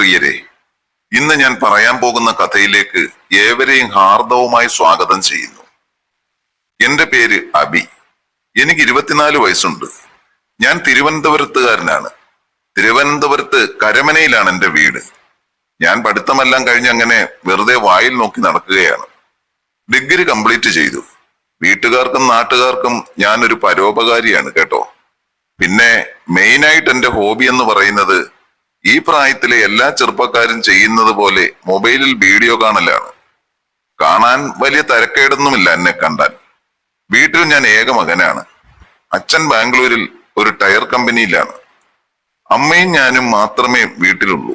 പ്രിയരെ ഇന്ന് ഞാൻ പറയാൻ പോകുന്ന കഥയിലേക്ക് ഏവരെയും ഹാർദവുമായി സ്വാഗതം ചെയ്യുന്നു. എന്റെ പേര് അബി. എനിക്ക് ഇരുപത്തിനാല് വയസ്സുണ്ട്. ഞാൻ തിരുവനന്തപുരത്തുകാരനാണ്. തിരുവനന്തപുരത്ത് കരമനയിലാണ് എന്റെ വീട്. ഞാൻ പഠിത്തമെല്ലാം കഴിഞ്ഞ് അങ്ങനെ വെറുതെ വായിൽ നോക്കി നടക്കുകയാണ്. ഡിഗ്രി കംപ്ലീറ്റ് ചെയ്തു. വീട്ടുകാർക്കും നാട്ടുകാർക്കും ഞാനൊരു പരോപകാരിയാണ് കേട്ടോ. പിന്നെ മെയിനായിട്ട് എന്റെ ഹോബി എന്ന് പറയുന്നത് ഈ പ്രായത്തിലെ എല്ലാ ചെറുപ്പക്കാരും ചെയ്യുന്നത് പോലെ മൊബൈലിൽ വീഡിയോ കാണലാണ്. കാണാൻ വലിയ തരക്കേടൊന്നുമില്ല എന്നെ കണ്ടാൽ. വീട്ടിൽ ഞാൻ ഏക മകനാണ്. അച്ഛൻ ബാംഗ്ലൂരിൽ ഒരു ടയർ കമ്പനിയിലാണ്. അമ്മയും ഞാനും മാത്രമേ വീട്ടിലുള്ളൂ.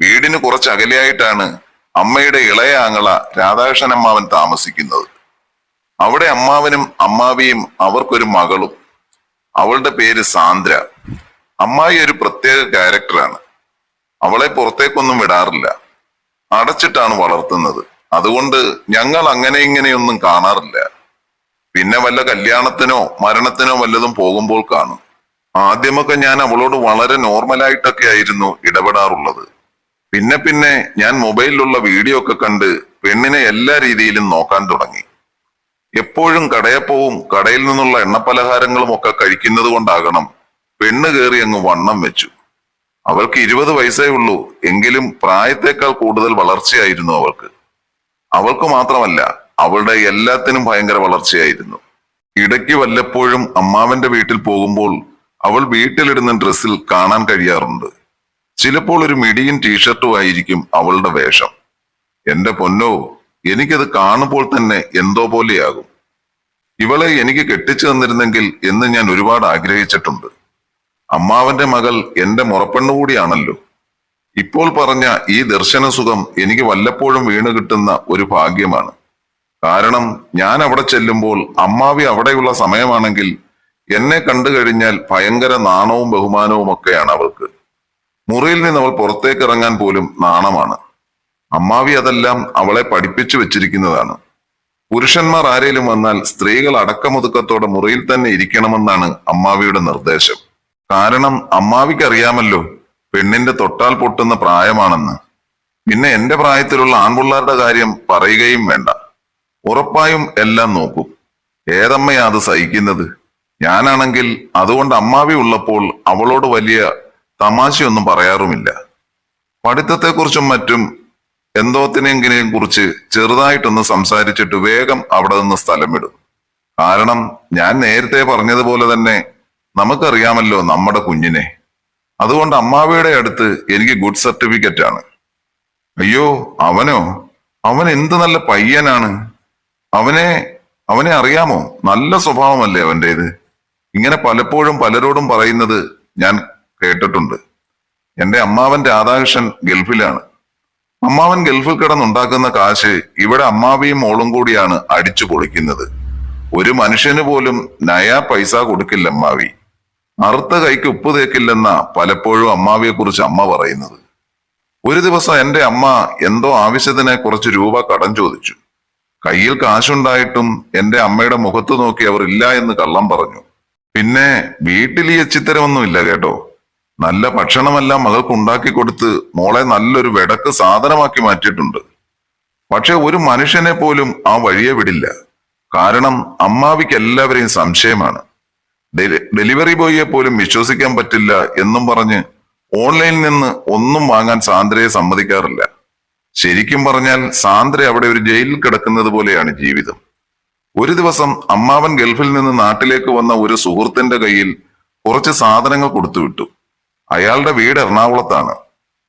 വീടിന് കുറച്ച് അകലെയായിട്ടാണ് അമ്മയുടെ ഇളയ ആങ്ങള രാധാകൃഷ്ണൻ അമ്മാവൻ താമസിക്കുന്നത്. അവിടെ അമ്മാവനും അമ്മാവിയും അവർക്കൊരു മകളും. അവളുടെ പേര് സാന്ദ്ര. അമ്മായി ഒരു പ്രത്യേക ക്യാരക്ടറാണ് അവളെ പുറത്തേക്കൊന്നും വിടാറില്ല. അടച്ചിട്ടാണ് വളർത്തുന്നത്. അതുകൊണ്ട് ഞങ്ങൾ അങ്ങനെ ഇങ്ങനെയൊന്നും കാണാറില്ല. പിന്നെ വല്ല കല്യാണത്തിനോ മരണത്തിനോ വല്ലതും പോകുമ്പോൾ കാണും. ആദ്യമൊക്കെ ഞാൻ അവളോട് വളരെ നോർമലായിട്ടൊക്കെ ആയിരുന്നു ഇടപെടാറുള്ളത്. പിന്നെ പിന്നെ ഞാൻ മൊബൈലിലുള്ള വീഡിയോ ഒക്കെ കണ്ട് പെണ്ണിനെ എല്ലാ രീതിയിലും നോക്കാൻ തുടങ്ങി. എപ്പോഴും കടയപ്പവും കടയിൽ നിന്നുള്ള എണ്ണപ്പലഹാരങ്ങളും ഒക്കെ കഴിക്കുന്നത് കൊണ്ടാകണം പെണ്ണ് കയറി അങ്ങ് വണ്ണം വെച്ചു. അവൾക്ക് ഇരുപത് വയസ്സേ ഉള്ളൂ. എങ്കിലും പ്രായത്തെക്കാൾ കൂടുതൽ വളർച്ചയായിരുന്നു അവൾക്ക്. അവൾക്ക് മാത്രമല്ല അവളുടെ എല്ലാത്തിനും ഭയങ്കര വളർച്ചയായിരുന്നു. ഇടയ്ക്ക് വല്ലപ്പോഴും അമ്മാവന്റെ വീട്ടിൽ പോകുമ്പോൾ അവൾ വീട്ടിലിടുന്ന ഡ്രസ്സിൽ കാണാൻ കഴിയാറുണ്ട്. ചിലപ്പോൾ ഒരു മിടിയും ടീഷർട്ടും ആയിരിക്കും അവളുടെ വേഷം. എന്റെ പൊന്നോ എനിക്കത് കാണുമ്പോൾ തന്നെ എന്തോ പോലെയാകും. ഇവളെ എനിക്ക് കെട്ടിച്ചു തന്നിരുന്നെങ്കിൽ എന്ന് ഞാൻ ഒരുപാട് ആഗ്രഹിച്ചിട്ടുണ്ട്. അമ്മാവന്റെ മകൾ എന്റെ മുറപ്പെണ്ണു കൂടിയാണല്ലോ. ഇപ്പോൾ പറഞ്ഞ ഈ ദർശന സുഖം എനിക്ക് വല്ലപ്പോഴും വീണു കിട്ടുന്ന ഒരു ഭാഗ്യമാണ്. കാരണം ഞാൻ അവിടെ ചെല്ലുമ്പോൾ അമ്മാവി അവിടെയുള്ള സമയമാണെങ്കിൽ എന്നെ കണ്ടു കഴിഞ്ഞാൽ ഭയങ്കര നാണവും ബഹുമാനവും ഒക്കെയാണ് അവൾക്ക്. മുറിയിൽ നിന്ന് അവൾ പുറത്തേക്ക് ഇറങ്ങാൻ പോലും നാണമാണ്. അമ്മാവി അതെല്ലാം അവളെ പഠിപ്പിച്ചു വെച്ചിരിക്കുന്നതാണ്. പുരുഷന്മാർ ആരേലും വന്നാൽ സ്ത്രീകൾ അടക്കമുതുക്കത്തോടെ മുറിയിൽ തന്നെ ഇരിക്കണമെന്നാണ് അമ്മാവിയുടെ നിർദ്ദേശം. കാരണം അമ്മാവിക്ക് അറിയാമല്ലോ പെണ്ണിന്റെ തൊട്ടാൽ പൊട്ടുന്ന പ്രായമാണെന്ന്. പിന്നെ എന്റെ പ്രായത്തിലുള്ള ആൺപിള്ളാരുടെ കാര്യം പറയുകയും വേണ്ട. ഉറപ്പായും എല്ലാം നോക്കും. ഏതമ്മയാ അത് സഹിക്കുന്നത്? ഞാനാണെങ്കിൽ അതുകൊണ്ട് അമ്മാവി ഉള്ളപ്പോൾ അവളോട് വലിയ തമാശയൊന്നും പറയാറുമില്ല. പഠിത്തത്തെക്കുറിച്ചും മറ്റും എന്തോത്തിനെങ്കിനെയും കുറിച്ച് ചെറുതായിട്ടൊന്ന് സംസാരിച്ചിട്ട് വേഗം അവിടെ നിന്ന് സ്ഥലം വിടും. കാരണം ഞാൻ നേരത്തെ പറഞ്ഞതുപോലെ തന്നെ നമുക്കറിയാമല്ലോ നമ്മുടെ കുഞ്ഞിനെ. അതുകൊണ്ട് അമ്മാവയുടെ അടുത്ത് എനിക്ക് ഗുഡ് സർട്ടിഫിക്കറ്റ് ആണ്. അയ്യോ അവനോ? അവൻ എന്ത് നല്ല പയ്യനാണ്. അവനെ അവനെ അറിയാമോ? നല്ല സ്വഭാവമല്ലേ അവന്റേത് ഇങ്ങനെ പലപ്പോഴും പലരോടും പറയുന്നത് ഞാൻ കേട്ടിട്ടുണ്ട്. എന്റെ അമ്മാവൻ രാധാകൃഷ്ണൻ ഗൾഫിലാണ്. അമ്മാവൻ ഗൾഫിൽ കിടന്നുണ്ടാക്കുന്ന കാശ് ഇവിടെ അമ്മാവിയും മോളും കൂടിയാണ് അടിച്ചു പൊളിക്കുന്നത്. ഒരു മനുഷ്യന് പോലും നയാ പൈസ കൊടുക്കില്ല അമ്മാവി. അറുത്ത കൈക്ക് ഉപ്പ് തേക്കില്ലെന്ന പലപ്പോഴും അമ്മാവിയെ കുറിച്ച് അമ്മ പറയുന്നത്. ഒരു ദിവസം എന്റെ അമ്മ എന്തോ ആവശ്യത്തിന് കുറച്ച് രൂപ കടം ചോദിച്ചു. കയ്യിൽ കാശുണ്ടായിട്ടും എന്റെ അമ്മയുടെ മുഖത്ത് നോക്കി അവർ ഇല്ല എന്ന് കള്ളം പറഞ്ഞു. പിന്നെ വീട്ടിൽ ഈ എച്ചിത്തരമൊന്നുമില്ല കേട്ടോ. നല്ല ഭക്ഷണമെല്ലാം മകൾക്ക് ഉണ്ടാക്കി കൊടുത്ത് മോളെ നല്ലൊരു വിടക്ക് സാധനമാക്കി മാറ്റിയിട്ടുണ്ട്. പക്ഷെ ഒരു മനുഷ്യനെ പോലും ആ വഴിയെ വിടില്ല. കാരണം അമ്മാവിക്ക് എല്ലാവരെയും സംശയമാണ്. ഡെലിവറി ബോയിയെ പോലും വിശ്വസിക്കാൻ പറ്റില്ല എന്നും പറഞ്ഞ് ഓൺലൈനിൽ നിന്ന് ഒന്നും വാങ്ങാൻ സാന്ദ്രയെ സമ്മതിക്കാറില്ല. ശരിക്കും പറഞ്ഞാൽ സാന്ദ്ര അവിടെ ഒരു ജയിലിൽ കിടക്കുന്നത് പോലെയാണ് ജീവിതം. ഒരു ദിവസം അമ്മാവൻ ഗൾഫിൽ നിന്ന് നാട്ടിലേക്ക് വന്ന ഒരു സുഹൃത്തിന്റെ കയ്യിൽ കുറച്ച് സാധനങ്ങൾ കൊടുത്തുവിട്ടു അയാളുടെ വീട് എറണാകുളത്താണ്.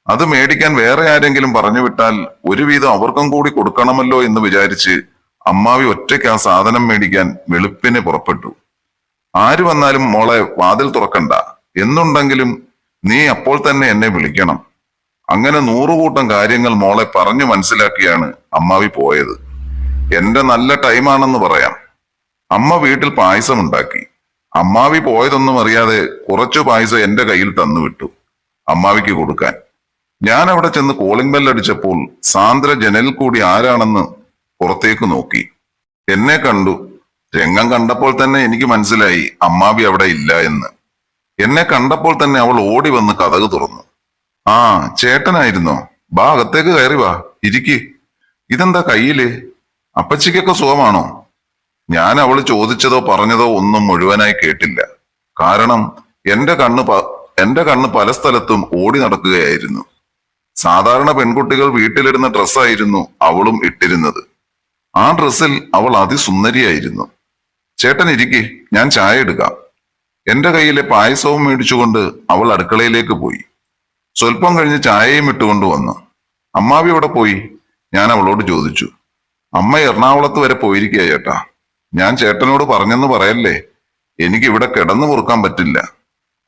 അത് മേടിക്കാൻ വേറെ ആരെങ്കിലും പറഞ്ഞു വിട്ടാൽ ഒരുവിധം അവർക്കും കൂടി കൊടുക്കണമല്ലോ എന്ന് വിചാരിച്ച് അമ്മാവി ഒറ്റയ്ക്ക് ആ സാധനം മേടിക്കാൻ വെളുപ്പിനെ പുറപ്പെട്ടു. ആര് വന്നാലും മോളെ വാതിൽ തുറക്കണ്ട. എന്നുണ്ടെങ്കിലും നീ അപ്പോൾ തന്നെ എന്നെ വിളിക്കണം. അങ്ങനെ നൂറുകൂട്ടം കാര്യങ്ങൾ മോളെ പറഞ്ഞു മനസ്സിലാക്കിയാണ് അമ്മാവി പോയത്. എന്റെ നല്ല ടൈമാണെന്ന് പറയാം. അമ്മ വീട്ടിൽ പായസം ഉണ്ടാക്കി അമ്മാവി പോയതൊന്നും അറിയാതെ കുറച്ചു പായസം എന്റെ കയ്യിൽ തന്നു വിട്ടു അമ്മാവിക്ക് കൊടുക്കാൻ. ഞാൻ അവിടെ ചെന്ന് കോളിംഗ് ബെല്ലടിച്ചപ്പോൾ സാന്ദ്ര ജനലിൽ കൂടി ആരാണെന്ന് പുറത്തേക്ക് നോക്കി. എന്നെ കണ്ടു രംഗം കണ്ടപ്പോൾ തന്നെ എനിക്ക് മനസ്സിലായി അമ്മാവി അവിടെ ഇല്ല എന്ന്. എന്നെ കണ്ടപ്പോൾ തന്നെ അവൾ ഓടി വന്ന് കഥക് തുറന്നു. ആ ചേട്ടനായിരുന്നോ? ബാ അകത്തേക്ക് കയറി വാ. ഇരിക്ക്. ഇതെന്താ കയ്യിൽ? അപ്പച്ചിക്കൊക്കെ സുഖമാണോ? ഞാൻ അവൾ ചോദിച്ചതോ പറഞ്ഞതോ ഒന്നും മുഴുവനായി കേട്ടില്ല. കാരണം എന്റെ കണ്ണ് എന്റെ കണ്ണ് പല സ്ഥലത്തും ഓടി നടക്കുകയായിരുന്നു. സാധാരണ പെൺകുട്ടികൾ വീട്ടിലിടുന്ന ഡ്രസ്സായിരുന്നു അവളും ഇട്ടിരുന്നത്. ആ ഡ്രസ്സിൽ അവൾ അതിസുന്ദരിയായിരുന്നു. ചേട്ടൻ ഇരിക്കെ ഞാൻ ചായ എടുക്കാം. എന്റെ കയ്യിലെ പായസവും മേടിച്ചുകൊണ്ട് അവൾ അടുക്കളയിലേക്ക് പോയി. സ്വല്പം കഴിഞ്ഞ് ചായയും ഇട്ടുകൊണ്ട് വന്നു. അമ്മാവി എവിടെ പോയി ഞാൻ അവളോട് ചോദിച്ചു അമ്മ എറണാകുളത്ത് വരെ പോയിരിക്കുക ചേട്ടാ? ഞാൻ ചേട്ടനോട് പറഞ്ഞെന്ന് പറയല്ലേ എനിക്ക് ഇവിടെ കിടന്നു പൊറുക്കാൻ പറ്റില്ല.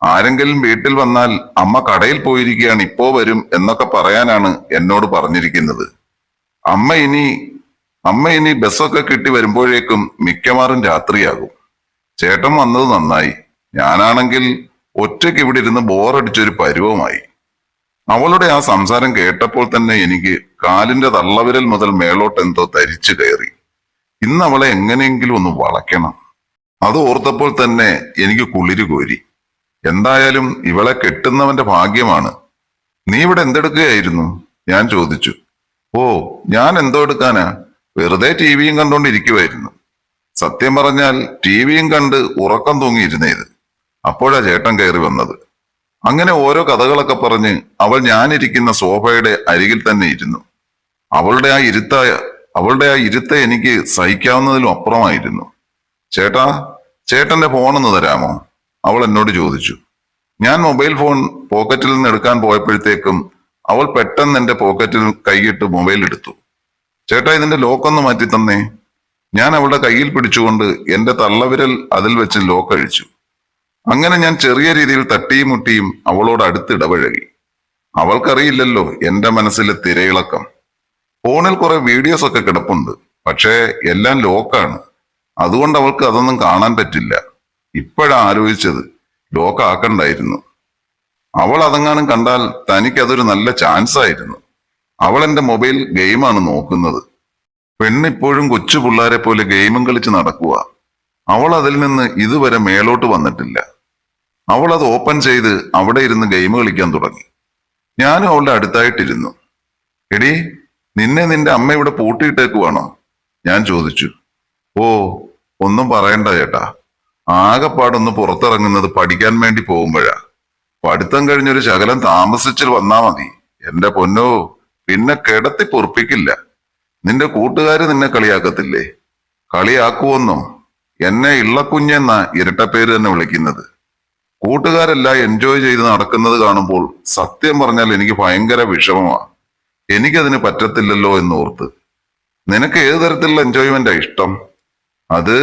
ആരെങ്കിലും വീട്ടിൽ വന്നാൽ അമ്മ കടയിൽ പോയിരിക്കുകയാണ് ഇപ്പോ വരും എന്നൊക്കെ പറയാനാണ് എന്നോട് പറഞ്ഞിരിക്കുന്നത്. അമ്മ ഇനി അമ്മ ഇനി ബസ്സൊക്കെ കിട്ടി വരുമ്പോഴേക്കും മിക്കവാറും രാത്രിയാകും. ചേട്ടൻ വന്നത് നന്നായി. ഞാനാണെങ്കിൽ ഒറ്റയ്ക്ക് ഇവിടെ ഇരുന്ന് ബോറടിച്ചൊരു പരുവമായി. അവളുടെ ആ സംസാരം കേട്ടപ്പോൾ തന്നെ എനിക്ക് കാലിന്റെ തള്ളവിരൽ മുതൽ മേളോട്ട് എന്തോ തരിച്ചു കയറി. ഇന്ന് അവളെ എങ്ങനെയെങ്കിലും ഒന്ന് വളയ്ക്കണം. അത് ഓർത്തപ്പോൾ തന്നെ എനിക്ക് കുളിരു കോരി. എന്തായാലും ഇവളെ കെട്ടുന്നവന്റെ ഭാഗ്യമാണ്. നീ ഇവിടെ എന്തെടുക്കുകയായിരുന്നു? ഞാൻ ചോദിച്ചു. ഓ ഞാൻ എന്തോ എടുക്കാനാ? വെറുതെ ടി വിയും കണ്ടുകൊണ്ടിരിക്കുമായിരുന്നു സത്യം പറഞ്ഞാൽ ടി വിയും കണ്ട് ഉറക്കം തൂങ്ങിയിരുന്നേത് അപ്പോഴാ ചേട്ടൻ കയറി വന്നത്. അങ്ങനെ ഓരോ കഥകളൊക്കെ പറഞ്ഞ് അവൾ ഞാനിരിക്കുന്ന സോഫയുടെ അരികിൽ തന്നെ ഇരുന്നു. അവളുടെ ആ ഇരുത്ത അവളുടെ ആ ഇരുത്ത എനിക്ക് സഹിക്കാവുന്നതിലും അപ്പുറമായിരുന്നു. ചേട്ടാ ചേട്ടന്റെ ഫോണൊന്ന് തരാമോ? അവൾ എന്നോട് ചോദിച്ചു. ഞാൻ മൊബൈൽ ഫോൺ പോക്കറ്റിൽ നിന്ന് എടുക്കാൻ പോയപ്പോഴത്തേക്കും അവൾ പെട്ടെന്ന് എന്റെ പോക്കറ്റിൽ കൈയിട്ട് മൊബൈൽ എടുത്തു. ചേട്ടാ ഇതിന്റെ ലോക്കൊന്ന് മാറ്റി തന്നേ ഞാൻ അവളുടെ കയ്യിൽ പിടിച്ചുകൊണ്ട് എന്റെ തള്ളവിരൽ അതിൽ വെച്ച് ലോക്ക് അഴിച്ചു. അങ്ങനെ ഞാൻ ചെറിയ രീതിയിൽ തട്ടിയും മുട്ടിയും അവളോട് അടുത്ത് ഇടപഴകി. അവൾക്കറിയില്ലല്ലോ എന്റെ മനസ്സിലെ തിരയിളക്കം. ഫോണിൽ കുറെ വീഡിയോസ് ഒക്കെ കിടപ്പുണ്ട്. പക്ഷേ എല്ലാം ലോക്കാണ് അതുകൊണ്ട് അവൾക്ക് അതൊന്നും കാണാൻ പറ്റില്ല. ഇപ്പോഴാ ആലോചിച്ചത്. ലോക്ക് ആക്കണ്ടായിരുന്നു. അവൾ അതെങ്ങാനും കണ്ടാൽ തനിക്കതൊരു നല്ല ചാൻസ് ആയിരുന്നു. അവൾ എന്റെ മൊബൈൽ ഗെയിമാണ് നോക്കുന്നത്. പെണ്ണിപ്പോഴും കൊച്ചു പിള്ളേരെ പോലെ ഗെയിമും കളിച്ച് നടക്കുക അവൾ അതിൽ നിന്ന് ഇതുവരെ മേലോട്ട് വന്നിട്ടില്ല. അവൾ അത് ഓപ്പൺ ചെയ്ത് അവിടെ ഇരുന്ന് ഗെയിം കളിക്കാൻ തുടങ്ങി. ഞാനും അവളുടെ അടുത്തായിട്ടിരുന്നു. എടി നിന്നെ നിന്റെ അമ്മ ഇവിടെ പൂട്ടിയിട്ടേക്കുവാണോ? ഞാൻ ചോദിച്ചു. ഓ ഒന്നും പറയണ്ട ചേട്ടാ. ആകെപ്പാടൊന്ന് പുറത്തിറങ്ങുന്നത് പഠിക്കാൻ വേണ്ടി പോകുമ്പോഴാ. പഠിത്തം കഴിഞ്ഞൊരു ശകലം താമസിച്ചിൽ വന്നാ മതി. എന്റെ പൊന്നോ. പിന്നെ കിടത്തി പൊറപ്പിക്കില്ല. നിന്റെ കൂട്ടുകാര് നിന്നെ കളിയാക്കത്തില്ലേ? കളിയാക്കുവെന്നും എന്നെ ഇള്ളക്കുഞ്ഞെന്നാ ഇരട്ട പേര് തന്നെ വിളിക്കുന്നത്. കൂട്ടുകാരെല്ലാം എൻജോയ് ചെയ്ത് നടക്കുന്നത് കാണുമ്പോൾ സത്യം പറഞ്ഞാൽ എനിക്ക് ഭയങ്കര വിഷമമാ. എനിക്കതിന് പറ്റത്തില്ലല്ലോ എന്ന് ഓർത്ത് നിനക്ക് ഏത് തരത്തിലുള്ള എൻജോയ്മെന്റാ ഇഷ്ടം? അത്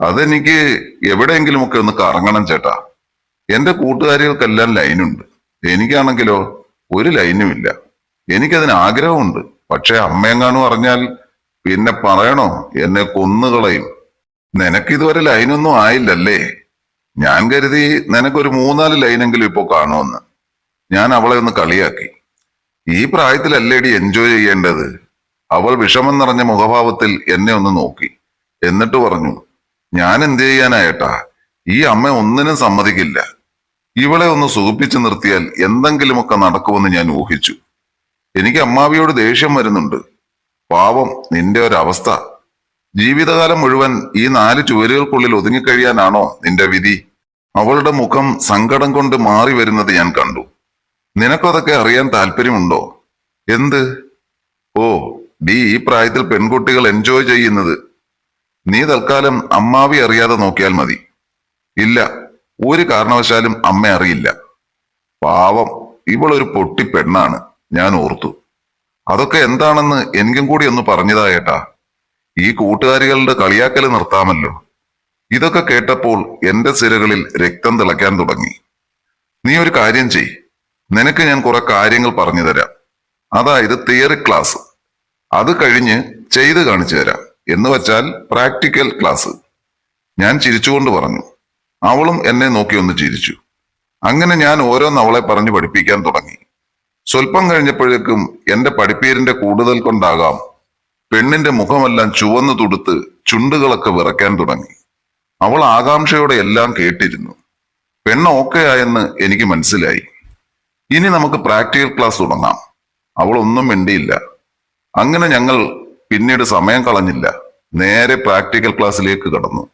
അതെനിക്ക് എവിടെയെങ്കിലുമൊക്കെ ഒന്ന് കറങ്ങണം ചേട്ടാ. എന്റെ കൂട്ടുകാരികൾക്കെല്ലാം ലൈനുണ്ട് എനിക്കാണെങ്കിലോ ഒരു ലൈനുമില്ല എനിക്കതിന് ആഗ്രഹമുണ്ട്. പക്ഷെ അമ്മയെങ്ങാനും അറിഞ്ഞാൽ പിന്നെ പറയണോ? എന്നെ കൊന്നുകളയും. നിനക്കിതുവരെ ലൈനൊന്നും ആയില്ലല്ലേ? ഞാൻ കരുതി നിനക്കൊരു മൂന്നാൽ ലൈനെങ്കിലും ഇപ്പോ കാണുമെന്ന്. ഞാൻ അവളെ ഒന്ന് കളിയാക്കി. ഈ പ്രായത്തിലല്ലേടി എൻജോയ് ചെയ്യേണ്ടത്? അവൾ വിഷമം നിറഞ്ഞ മുഖഭാവത്തിൽ എന്നെ ഒന്ന് നോക്കി. എന്നിട്ട് പറഞ്ഞു ഞാൻ എന്ത് ചെയ്യാനായേട്ടാ? ഈ അമ്മ ഒന്നിനും സമ്മതിക്കില്ല. ഇവളെ ഒന്ന് സുഖിപ്പിച്ചു നിർത്തിയാൽ എന്തെങ്കിലുമൊക്കെ നടക്കുമെന്ന് ഞാൻ ഊഹിച്ചു. എനിക്ക് അമ്മാവിയോട് ദേഷ്യം വരുന്നുണ്ട്. പാവം നിന്റെ ഒരവസ്ഥ. ജീവിതകാലം മുഴുവൻ ഈ നാല് ചുവരുകൾക്കുള്ളിൽ ഒതുങ്ങിക്കഴിയാനാണോ നിന്റെ വിധി? അവളുടെ മുഖം സങ്കടം കൊണ്ട് മാറി വരുന്നത് ഞാൻ കണ്ടു. നിനക്കതൊക്കെ അറിയാൻ താല്പര്യമുണ്ടോ? എന്ത്? ഓ ഡി ഈ പ്രായത്തിൽ പെൺകുട്ടികൾ എൻജോയ് ചെയ്യുന്നത്. നീ തൽക്കാലം അമ്മാവി അറിയാതെ നോക്കിയാൽ മതി. ഇല്ല ഒരു കാരണവശാലും അമ്മ അറിയില്ല. പാവം ഇവളൊരു പൊട്ടി പെണ്ണാണ്. ഞാൻ ഓർത്തു. അതൊക്കെ എന്താണെന്ന് എനിക്കും കൂടി ഒന്ന് പറഞ്ഞതായേട്ടാ ഈ കൂട്ടുകാരികളുടെ കളിയാക്കൽ നിർത്താമല്ലോ. ഇതൊക്കെ കേട്ടപ്പോൾ എന്റെ സിരകളിൽ രക്തം തിളയ്ക്കാൻ തുടങ്ങി. നീ ഒരു കാര്യം ചെയ് നിനക്ക് ഞാൻ കുറെ കാര്യങ്ങൾ പറഞ്ഞു തരാം. അതായത് തിയറി ക്ലാസ് അത് കഴിഞ്ഞ് ചെയ്ത് കാണിച്ചു തരാം. എന്ന് വച്ചാൽ പ്രാക്ടിക്കൽ ക്ലാസ് ഞാൻ ചിരിച്ചുകൊണ്ട് പറഞ്ഞു. അവളും എന്നെ നോക്കി ഒന്ന് ചിരിച്ചു. അങ്ങനെ ഞാൻ ഓരോന്ന് അവളെ പറഞ്ഞു പഠിപ്പിക്കാൻ തുടങ്ങി. സ്വല്പം കഴിഞ്ഞപ്പോഴേക്കും എന്റെ പഠിപ്പീരിന്റെ കൂടുതൽ കൊണ്ടാകാം പെണ്ണിന്റെ മുഖമെല്ലാം ചുവന്നു തുടുത്ത് ചുണ്ടുകളൊക്കെ വിറയ്ക്കാൻ തുടങ്ങി. അവൾ ആകാംക്ഷയോടെ എല്ലാം കേട്ടിരുന്നു. പെണ്ണ് ഓക്കെ ആയെന്ന് എനിക്ക് മനസ്സിലായി. ഇനി നമുക്ക് പ്രാക്ടിക്കൽ ക്ലാസ് തുടങ്ങാം. അവൾ ഒന്നും മിണ്ടിയില്ല. അങ്ങനെ ഞങ്ങൾ പിന്നീട് സമയം കളഞ്ഞില്ല. നേരെ പ്രാക്ടിക്കൽ ക്ലാസ്സിലേക്ക് കടന്നു.